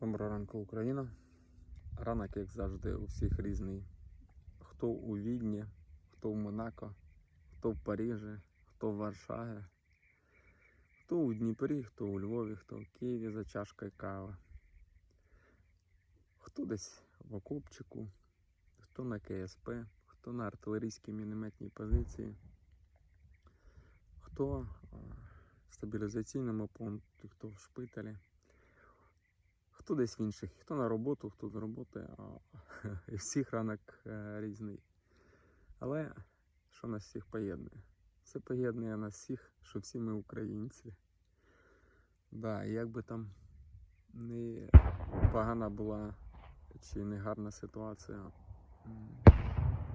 Доброго ранку, Україна. Ранок, як завжди, у всіх різний. Хто у Відні, хто в Монако, хто в Парижі, хто в Варшаві, хто у Дніпрі, хто у Львові, хто в Києві за чашкою кави. Хто десь в окопчику, хто на КСП, хто на артилерійській мінометній позиції, хто в стабілізаційному пункті, хто в шпиталі. Хто десь в інших, хто на роботу, хто з роботи, а і всіх ранок е, різний. Але що нас всіх поєднує? Це поєднує нас всіх, що всі ми українці. Да, і як би там не погана була чи не гарна ситуація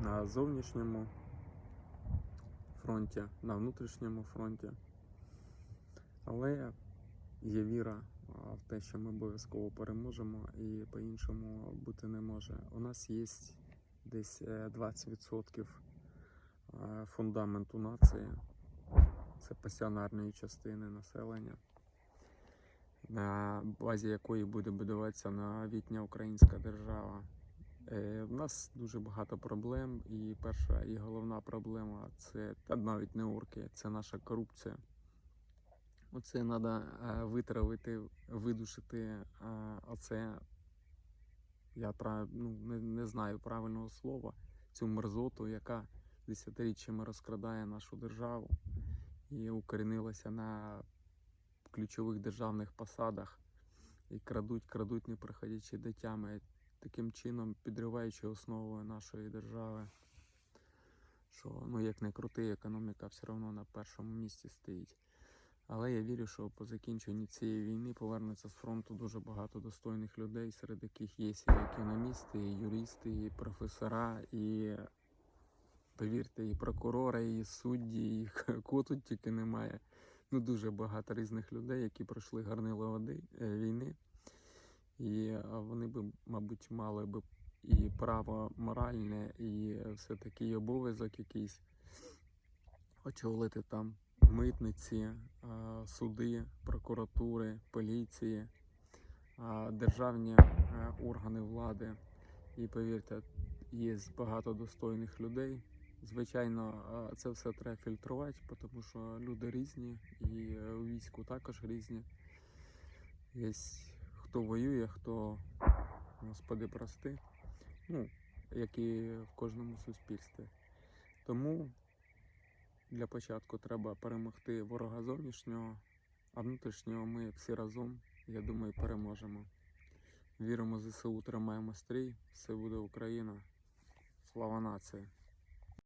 на зовнішньому фронті, на внутрішньому фронті. Але є віра в те, що ми обов'язково переможемо і по-іншому бути не може. У нас є десь е, 20% е, фундаменту нації. Це пасіонарної частини населення, на базі якої буде будуватися новітня українська держава. Е, В нас дуже багато проблем, і перша і головна проблема це та навіть не орки, це наша корупція. Оце треба витравити, видушити е, оце. Я ну, не, не знаю правильного слова, цю мерзоту, яка десятиріччями розкрадає нашу державу і укорінилася на ключових державних посадах. І крадуть, крадуть, не приходячи до тями, таким чином підриваючи основу нашої держави. Що, ну як не крути, економіка все одно на першому місці стоїть. Але я вірю, що по закінченні цієї війни повернеться з фронту дуже багато достойних людей, серед яких є і економісти, і юристи, і професора, і повірте, і прокурори, і судді, і кого тільки немає. Ну дуже багато різних людей, які пройшли гарнило води е, війни. І е, вони би, мабуть, мали би і право моральне, і все-таки обов'язок якийсь очолити там митниці, суди, прокуратури, поліції, е, державні е, органи влади. І повірте, є багато достойних людей. Звичайно, е, це все треба фільтрувати, тому що люди різні, і е, у війську також різні. Є хто воює, хто, господи, прости, ну, як і в кожному суспільстві. Тому для початку треба перемогти ворога зовнішнього, а внутрішнього ми всі разом, я думаю, переможемо. Віримо ЗСУ, тримаємо стрій, все буде Україна. Слава нації!